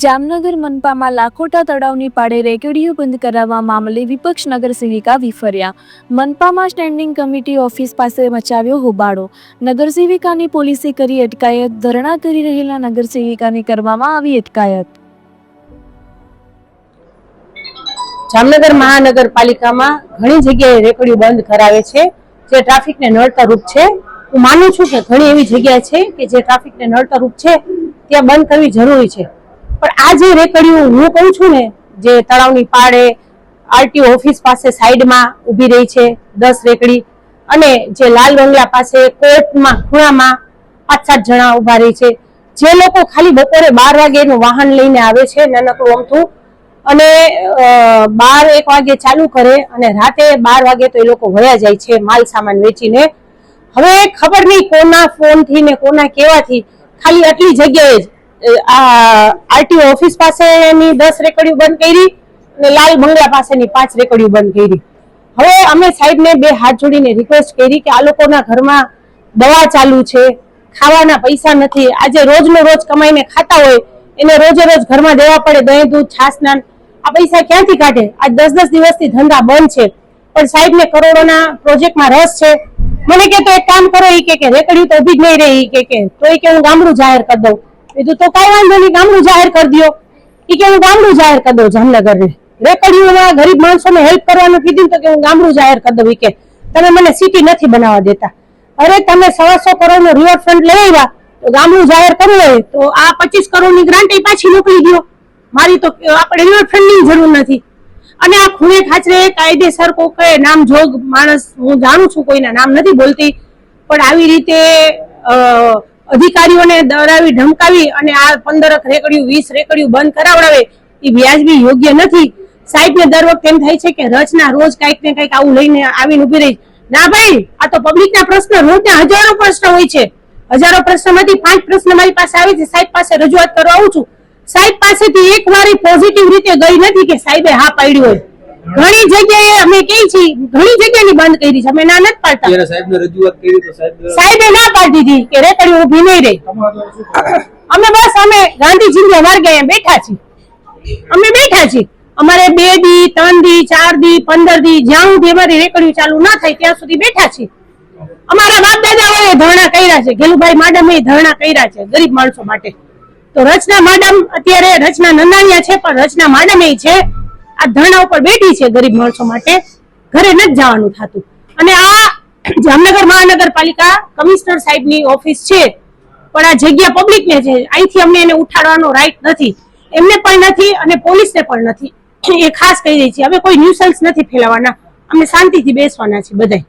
જામનગર મનપામાં લાખોટા તળાવની પાડે રેકડીઓ બંધ કરાવવા મામલે વિપક્ષ નગરસેવિકા વિફર્યા. મનપામાં સ્ટેન્ડિંગ કમિટી ઓફિસ પાસે મચાવ્યો હોબાળો. નગરસેવિકાની પોલીસે કરી અટકાયત, ધરણા કરી રહેલા નગરસેવિકાની કરવામાં આવી અટકાયત. જામનગર મહાનગરપાલિકામાં ઘણી જગ્યાએ રેકડીઓ બંધ કરાવે છે, જે ટ્રાફિકને નડતર રૂપ છે. હું માનું છું કે ઘણી એવી જગ્યા છે કે જે ટ્રાફિકને નડતર રૂપ છે, ત્યાં બંધ કરવી જરૂરી છે. પણ આ જે રેકડીઓ હું કહું છું ને, જે તળાવની પાળે આરટીઓ ઓફિસ પાસે સાઈડમાં ઊભી રહી છે, દસ રેકડી, અને જે લાલ બંગલા પાસે કોર્ટમાં, ખૂણામાં પાંચ સાત જણા ઊભા રહી છે. જે લોકો ખાલી બપોરે બાર વાગે વાહન લઈને આવે છે, નાનકડું અમથું, અને બાર એક વાગે ચાલુ કરે, અને રાતે બાર વાગે તો એ લોકો વયા જાય છે માલ સામાન વેચીને. હવે ખબર નહીં કોના ફોનથી ને કોના કેવાથી ખાલી આટલી જગ્યાએ જ આ આરટીઓ ઓફિસ પાસેની દસ રેકડીઓ બંધ કરી અને લાલ બંગલા પાસેની પાંચ રેકડીઓ બંધ કરી. હવે અમે સાહેબને બે હાથ જોડીને રિક્વેસ્ટ કરી કે આ લોકોના ઘરમાં દવા ચાલુ છે, ખાવાના પૈસા નથી. આજે રોજનો રોજ કમાઈને ખાતા હોય, એને રોજે રોજ ઘરમાં દેવા પડે, દહીં દૂધ છાસ આ પૈસા ક્યાંથી કાઢે? આજ દસ દસ દિવસથી ધંધા બંધ છે. પણ સાહેબને કરોડોના પ્રોજેક્ટમાં રસ છે. મને કે તો એક કામ કરો એ કે કે રેકડી તો ઊભી જ નહીં રહી કે તો એ કે હું ગામડું જાહેર કરી દઉં. કીધું તો કઈ વાંધો નહીં, ગામડું જાહેર કરી દ્યો. એ કે હું ગામડું જાહેર કરી દઉં જામનગરને. રેકડીઓમાં ગરીબ માણસોને હેલ્પ કરવાનું કીધું તો કે હું ગામડું જાહેર કરી દઉં કે. તમે મને સિટી નથી બનાવવા દેતા. અરે તમે સવાસો કરોડનું રિવરફ્રન્ટ લઈ આવ્યા, તો ગામડું જાહેર કરવું હોય તો આ પચીસ કરોડની ગ્રાન્ટ પાછી મોકલી દો મારી તો આપણે રિવરફ્રન્ટની જરૂર નથી. અને આ ખૂણે ખાચરે કાયદેસર કોઈ નામ જોગ માણસ, હું જાણું છું કોઈના નામ નથી બોલતી, પણ આવી રીતે અધિકારીઓને ડરાવી ધમકાવી અને આ પંદર રેકડિયું, વીસ રેકડિયું બંધ કરાવડાવે, એ વ્યાજબી યોગ્ય નથી. સાહેબને દર વખતે એમ થાય છે કે રચના રોજ કાંઈક ને કાંઈક આવું લઈને આવીને ઊભી રહી. ના ભાઈ, આ તો પબ્લિકના પ્રશ્ન રોજના હજારો પ્રશ્ન હોય છે. હજારો પ્રશ્નમાંથી પાંચ પ્રશ્ન મારી પાસે આવે છે, સાહેબ પાસે રજૂઆત કરવા આવું છું. સાહેબ પાસેથી એક વાર પોઝિટિવ રીતે ગઈ નથી કે સાહેબે હા પાડ્યું હોય. ઘણી જગ્યાએ અમે કહી છીએ ઘણી જગ્યાની બંધ કરી છે અમે ના નથી પાડતા. સાહેબને રજૂઆત કરી તો સાહેબે ના પાડી દીધી કે રેકડી ઊભી નહીં રહી. અમે બસ અમે ગાંધીજીના માર્ગે બેઠા છીએ. અમે બેઠા છીએ. અમારે બે દી ત્રણ દી ચાર દી પંદર દી જ્યાં સુધી અમારી રેકડીઓ ચાલુ ના થાય ત્યાં સુધી બેઠા છીએ. અમારા બાપ દાદાઓએ ધરણા કર્યા છે. ગેલુભાઈ માડમે ધરણા કર્યા છે ગરીબ માણસો માટે. તો રચના માડમ અત્યારે રચના નંદાણીયા છે પણ રચના માડમ એ છે. આ ધરણા ઉપર બેઠી છે ગરીબ માણસો માટે. ઘરે નથી જવાનું થતું. અને આ જામનગર મહાનગરપાલિકા કમિશનર સાહેબની ઓફિસ છે. પણ આ જગ્યા પબ્લિક ને છે. અહીંથી અમને એને ઉઠાડવાનો રાઈટ નથી. એમને પણ નથી અને પોલીસને પણ નથી. એ ખાસ કહી રહી છે. હવે કોઈ ન્યુસન્સ નથી ફેલાવાના. અમે શાંતિથી બેસવાના છે બધાય.